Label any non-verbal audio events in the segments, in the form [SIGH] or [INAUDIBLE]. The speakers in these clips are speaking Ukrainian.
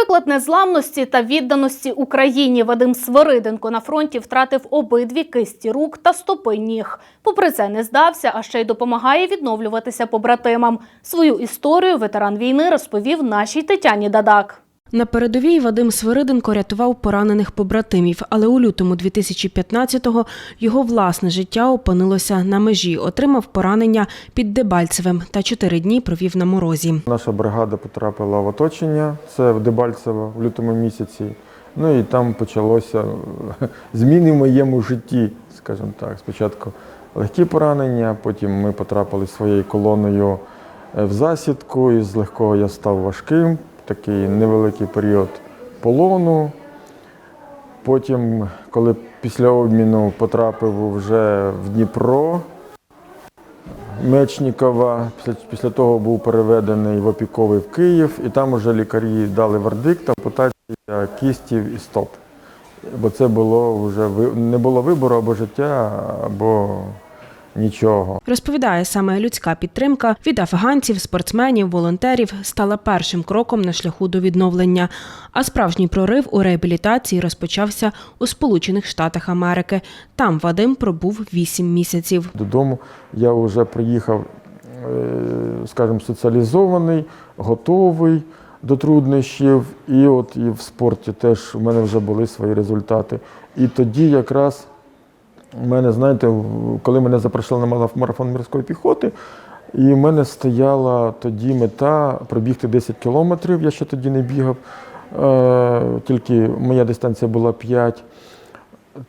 Приклад незламності та відданості Україні Вадим Свириденко на фронті втратив обидві кисті рук та стопи ніг. Попри це не здався, а ще й допомагає відновлюватися побратимам. Свою історію ветеран війни розповів нашій Тетяні Дадак. На передовій Вадим Свириденко рятував поранених побратимів, але у лютому 2015-го його власне життя опинилося на межі. Отримав поранення під Дебальцевим та чотири дні провів на морозі. Наша бригада потрапила в оточення, це в Дебальцево в лютому місяці. Ну і там почалося [LAUGHS] зміни в моєму житті, скажімо так. Спочатку легкі поранення, потім ми потрапили своєю колоною е, в засідку, і з легкого я став важким, такий невеликий період полону. Потім, коли після обміну потрапив вже в Дніпро, Мечнікова. Після, після того був переведений в опіковий в Київ, і там вже лікарі дали вердикт ампутація кістів і стоп. Бо це було вже не було вибору або життя, або нічого. Розповідає, саме людська підтримка від афганців, спортсменів, волонтерів стала першим кроком на шляху до відновлення. А справжній прорив у реабілітації розпочався у Сполучених Штатах Америки. Там Вадим пробув вісім місяців. Додому я вже приїхав, е, скажімо, соціалізований, готовий до труднощів. І от і в спорті теж у мене вже були свої результати. І тоді якраз у мене, знаєте, коли мене запросили на мараф- марафон морської піхоти, і в мене стояла тоді мета пробігти 10 кілометрів, я ще тоді не бігав, е, тільки моя дистанція була 5.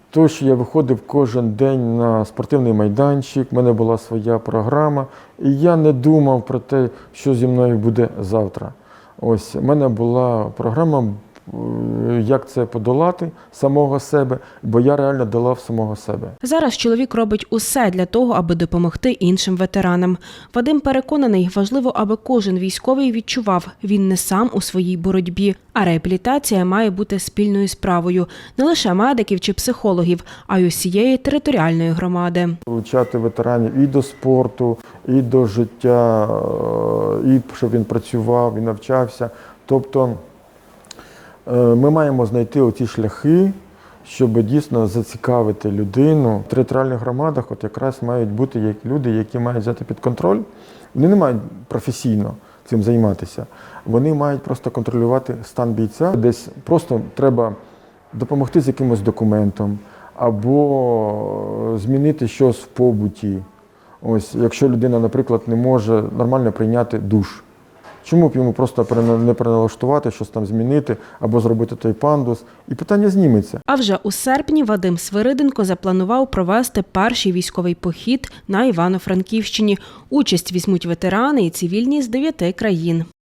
Тож я виходив кожен день на спортивний майданчик, в мене була своя програма, і я не думав про те, що зі мною буде завтра. Ось в мене була програма, як це подолати самого себе, бо я реально долав самого себе. Зараз чоловік робить усе для того, аби допомогти іншим ветеранам. Вадим переконаний, важливо, аби кожен військовий відчував, він не сам у своїй боротьбі. А реабілітація має бути спільною справою не лише медиків чи психологів, а й усієї територіальної громади. Залучати ветеранів і до спорту, і до життя, е, і щоб він працював, і навчався. Тобто е, ми маємо знайти оці шляхи, щоб дійсно зацікавити людину. В територіальних громадах от якраз мають бути люди, які мають взяти під контроль. Вони не мають професійно цим займатися. Вони мають просто контролювати стан бійця. Десь просто треба допомогти з якимось документом або змінити щось в побуті. Ось, якщо людина, наприклад, не може нормально прийняти душ. Чому б йому просто не переналаштувати, щось там змінити або зробити той пандус, і питання зніметься. А вже у серпні Вадим Свириденко запланував провести перший військовий похід на Івано-Франківщині. Участь візьмуть ветерани і цивільні з дев'яти країн.